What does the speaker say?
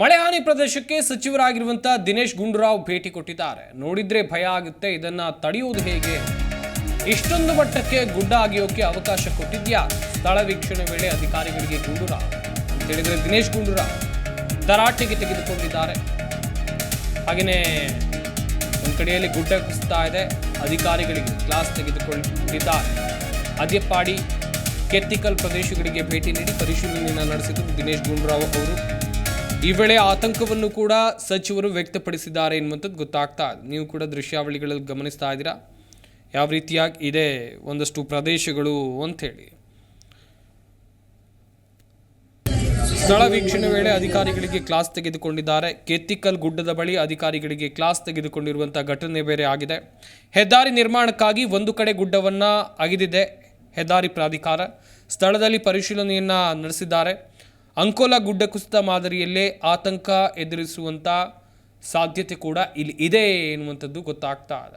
ಮಳೆ ಹಾನಿ ಪ್ರದೇಶಕ್ಕೆ ಸಚಿವರಾಗಿರುವಂತಹ ದಿನೇಶ್ ಗುಂಡೂರಾವ್ ಭೇಟಿ ಕೊಟ್ಟಿದ್ದಾರೆ. ನೋಡಿದ್ರೆ ಭಯ ಆಗುತ್ತೆ, ಇದನ್ನ ತಡೆಯುವುದು ಹೇಗೆ? ಇಷ್ಟೊಂದು ಮಟ್ಟಕ್ಕೆ ಗುಡ್ಡ ಆಗಿಯೋಕೆ ಅವಕಾಶ ಕೊಟ್ಟಿದ್ಯಾ? ಸ್ಥಳ ವೀಕ್ಷಣೆ ವೇಳೆ ಅಧಿಕಾರಿಗಳಿಗೆ ಗುಂಡೂರಾವ್. ಅಂತ ಹೇಳಿದ್ರೆ ದಿನೇಶ್ ಗುಂಡೂರಾವ್ ತರಾಟೆಗೆ ತೆಗೆದುಕೊಂಡಿದ್ದಾರೆ. ಹಾಗೆಯೇ ಒಂದು ಕಡೆಯಲ್ಲಿ ಗುಡ್ಡ ಕುಸಿತಾ ಇದೆ, ಅಧಿಕಾರಿಗಳಿಗೆ ಕ್ಲಾಸ್ ತೆಗೆದುಕೊಂಡಿದ್ದಾರೆ. ಅದ್ಯಪ್ಪಾಡಿ ಕೆತ್ತಿಕಲ್ ಪ್ರದೇಶಗಳಿಗೆ ಭೇಟಿ ನೀಡಿ ಪರಿಶೀಲನೆಯನ್ನು ನಡೆಸಿದರು ದಿನೇಶ್ ಗುಂಡೂರಾವ್ ಅವರು. ಈ ವೇಳೆ ಆತಂಕವನ್ನು ಕೂಡ ಸಚಿವರು ವ್ಯಕ್ತಪಡಿಸಿದ್ದಾರೆ ಎನ್ನುವಂಥದ್ದು ಗೊತ್ತಾಗ್ತಾ ನೀವು ಕೂಡ ದೃಶ್ಯಾವಳಿಗಳಲ್ಲಿ ಗಮನಿಸ್ತಾ ಇದ್ದೀರಾ? ಯಾವ ರೀತಿಯಾಗಿ ಇದೆ ಒಂದಷ್ಟು ಪ್ರದೇಶಗಳು ಅಂಥೇಳಿ. ಸ್ಥಳ ವೀಕ್ಷಣೆ ವೇಳೆ ಅಧಿಕಾರಿಗಳಿಗೆ ಕ್ಲಾಸ್ ತೆಗೆದುಕೊಂಡಿದ್ದಾರೆ. ಕೆತ್ತಿಕಲ್ ಗುಡ್ಡದ ಬಳಿ ಅಧಿಕಾರಿಗಳಿಗೆ ಕ್ಲಾಸ್ ತೆಗೆದುಕೊಂಡಿರುವಂಥ ಘಟನೆ ಬೇರೆ ಆಗಿದೆ. ಹೆದ್ದಾರಿ ನಿರ್ಮಾಣಕ್ಕಾಗಿ ಒಂದು ಕಡೆ ಗುಡ್ಡವನ್ನ ಅಗಿದಿದೆ. ಹೆದ್ದಾರಿ ಪ್ರಾಧಿಕಾರ ಸ್ಥಳದಲ್ಲಿ ಪರಿಶೀಲನೆಯನ್ನ ನಡೆಸಿದ್ದಾರೆ. ಅಂಕೋಲಾ ಗುಡ್ಡ ಕುಸಿತ ಮಾದರಿಯಲ್ಲೇ ಆತಂಕ ಎದುರಿಸುವಂಥ ಸಾಧ್ಯತೆ ಕೂಡ ಇಲ್ಲಿ ಇದೆ ಎನ್ನುವಂಥದ್ದು ಗೊತ್ತಾಗ್ತಾ ಇದೆ.